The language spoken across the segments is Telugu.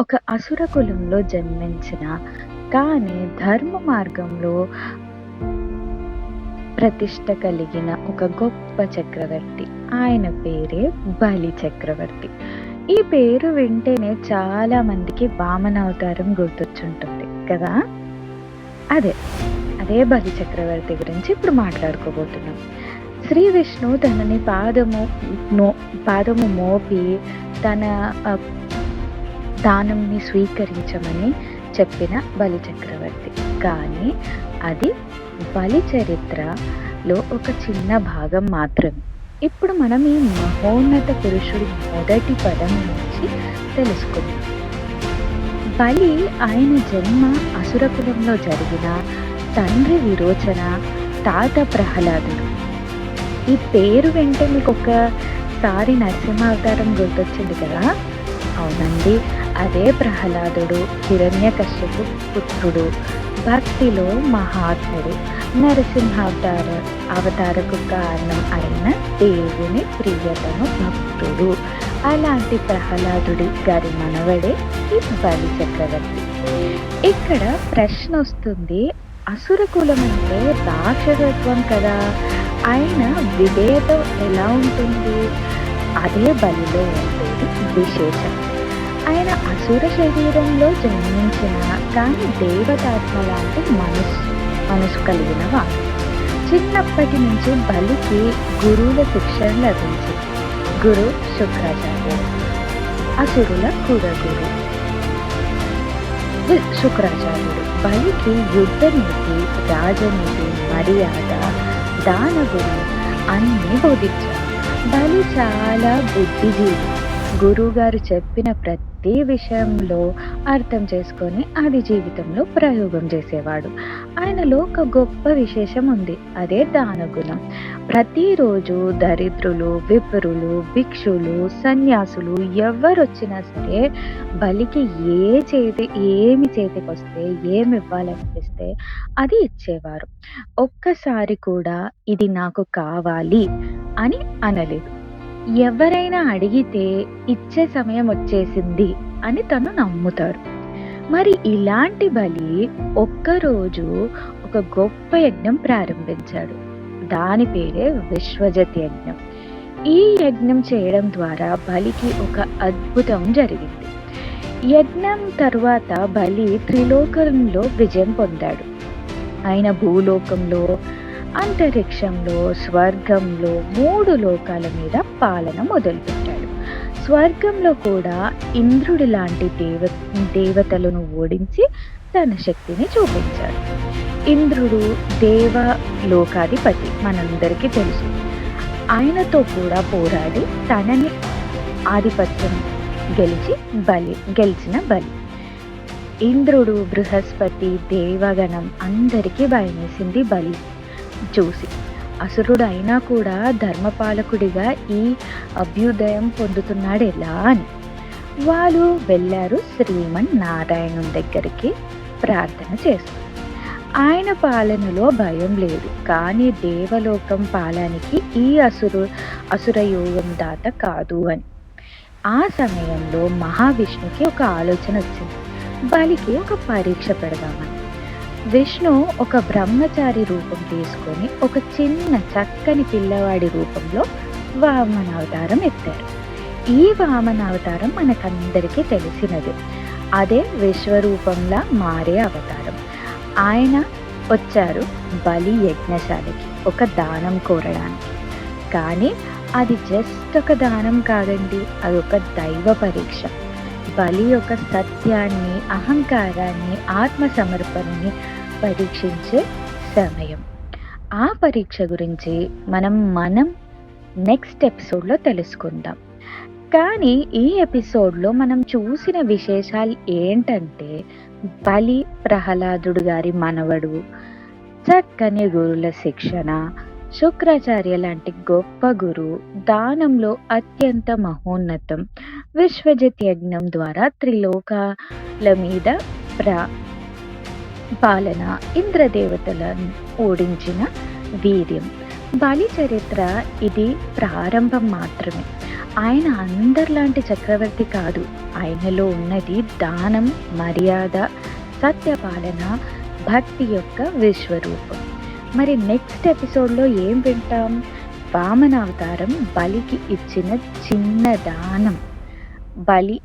ఒక అసుర కులంలో జన్మించిన కానీ ధర్మ మార్గంలో ప్రతిష్ట కలిగిన ఒక గొప్ప చక్రవర్తి. ఆయన పేరే బలి చక్రవర్తి. ఈ పేరు వింటేనే చాలా మందికి వామన అవతారం గుర్తొచ్చుంటుంది కదా? అదే అదే బలి చక్రవర్తి గురించి ఇప్పుడు మాట్లాడుకోబోతున్నాం. శ్రీ విష్ణు తనని పాదము నో పాదము మోపి తన దానంని స్వీకరించమని చెప్పిన బలి చక్రవర్తి కానీ అది బలి చరిత్రలో ఒక చిన్న భాగం మాత్రమే. ఇప్పుడు మనం ఈ మహోన్నత పురుషుడి మొదటి పదం నుంచి తెలుసుకుందాం. బలి ఆయన జన్మ అసురకులంలో జరిగిన తండ్రి విరోచన తాత ప్రహ్లాదుడు. ఈ పేరు వెంటనే మీకు ఒకసారి నరసింహావతారం గుర్తొచ్చింది కదా? అవునండి. అదే ప్రహ్లాదుడు హిరణ్యకశ్యపు పుత్రుడు. భక్తిలో మహాత్ముడు. నరసింహావతార అవతారకు కారణం అయిన దేవుని ప్రియతమ భక్తుడు. అలాంటి ప్రహ్లాదుడి గారి మనవడే ఈ బలి చక్రవర్తి. ఇక్కడ ప్రశ్న వస్తుంది అసురకులం అంటే రాక్షసత్వం కదా? ఆయన విధేయత ఎలా ఉంటుంది? అదే బలిలో ఉండేది విశేషం. ఆయన అసుర శరీరంలో జన్మించిన కానీ దేవతాత్మ లాంటి మనసు మనసు కలిగిన వాడు. చిన్నప్పటి నుంచి బలికి గురువుల శిక్షణ లభించింది. గురు శుక్రాచార్యుడు అసురుల కురగురు శుక్రాచార్యుడు బలికి యుద్ధ నీతి రాజనీతి మర్యాద దానగురు అన్నీ బోధించారు బలి చాలా బుద్ధిజీవి. గురువుగారు చెప్పిన ప్రతి ప్రతి విషయంలో అర్థం చేసుకొని అది జీవితంలో ప్రయోగం చేసేవాడు. ఆయనలో ఒక గొప్ప విశేషం ఉంది. అదే దానగుణం ప్రతిరోజు దరిద్రులు విపరులు భిక్షులు సన్యాసులు ఎవరు వచ్చినా సరే బలికి ఏ చేతి ఏమి చేతికి వస్తే ఏమి ఇవ్వాలనిపిస్తే అది ఇచ్చేవారు. ఒక్కసారి కూడా ఇది నాకు కావాలి అని అనలేదు. ఎవరైనా అడిగితే ఇచ్చే సమయం వచ్చేసింది అని తను నమ్ముతారు మరి ఇలాంటి బలి ఒక్కరోజు ఒక గొప్ప యజ్ఞం ప్రారంభించాడు. దాని పేరే విశ్వజతి యజ్ఞం. ఈ యజ్ఞం చేయడం ద్వారా బలికి ఒక అద్భుతం జరిగింది. యజ్ఞం తర్వాత బలి త్రిలోకంలో విజయం పొందాడు. ఆయన భూలోకంలో అంతరిక్షంలో స్వర్గంలో మూడు లోకాల మీద పాలన మొదలుపెట్టాడు. స్వర్గంలో కూడా ఇంద్రుడి లాంటి దేవ దేవతలను ఓడించి తన శక్తిని చూపించాడు. ఇంద్రుడు దేవ లోకాధిపతి మనందరికీ తెలుసు. ఆయనతో కూడా పోరాడి తనని ఆధిపత్యం గెలిచి బలి గెలిచిన బలి. ఇంద్రుడు బృహస్పతి దేవగణం అందరికీ భయమేసింది బలి. చూసి. అసురుడు అయినా కూడా ధర్మపాలకుడిగా ఈ అభ్యుదయం పొందుతున్నాడు ఎలా అని. వాళ్ళు వెళ్ళారు శ్రీమన్ నారాయణుని దగ్గరికి ప్రార్థన చేస్తారు. ఆయన పాలనలో భయం లేదు. కానీ దేవలోకం పాలనకి ఈ అసురు అసురయోగం దాత కాదు అని. ఆ సమయంలో మహావిష్ణుకి ఒక ఆలోచన వచ్చింది. బలికి ఒక పరీక్ష పెడదామని. విష్ణు ఒక బ్రహ్మచారి రూపం తీసుకొని ఒక చిన్న చక్కని పిల్లవాడి రూపంలో వామన అవతారం ఎత్తారు. ఈ వామన అవతారం మనకందరికీ తెలిసినదే. అదే విశ్వరూపంలా మారే అవతారం. ఆయన వచ్చారు బలి యజ్ఞశాలకి ఒక దానం కోరడానికి. కానీ అది జస్ట్ ఒక దానం కాదండి అది ఒక దైవ పరీక్ష. బలి యొక్క సత్యాన్ని అహంకారాన్ని ఆత్మసమర్పణని పరీక్షించే సమయం. ఆ పరీక్ష గురించి మనం మనం నెక్స్ట్ ఎపిసోడ్లో తెలుసుకుందాం. కానీ ఈ ఎపిసోడ్లో మనం చూసిన విశేషాలు ఏంటంటే బలి ప్రహ్లాదుడు గారి మనవడు చక్కని గురుల శిక్షణ శుక్రాచార్య లాంటి గొప్ప గురువు దానంలో అత్యంత మహోన్నతం. విశ్వజిత్ యజ్ఞం ద్వారా త్రిలోకాల మీద ప్రా పాలన ఇంద్రదేవతలను ఓడించిన వీర్యం. బలి చరిత్ర ఇది ప్రారంభం మాత్రమే. ఆయన అందరిలాంటి చక్రవర్తి కాదు. ఆయనలో ఉన్నది దానం మర్యాద సత్యపాలన భక్తి యొక్క విశ్వరూపం. మరి నెక్స్ట్ ఎపిసోడ్లో ఏం వింటాం? వామన అవతారం బలికి ఇచ్చిన చిన్న దానం. బలి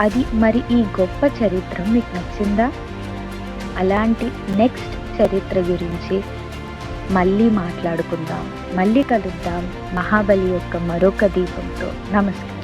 అది మరి ఈ గొప్ప చరిత్ర మీకు నచ్చిందా? అలాంటి నెక్స్ట్ చరిత్ర గురించి మళ్ళీ మాట్లాడుకుందాం. మళ్ళీ కలుద్దాం మహాబలి యొక్క మరొక దీపంతో. నమస్కారం.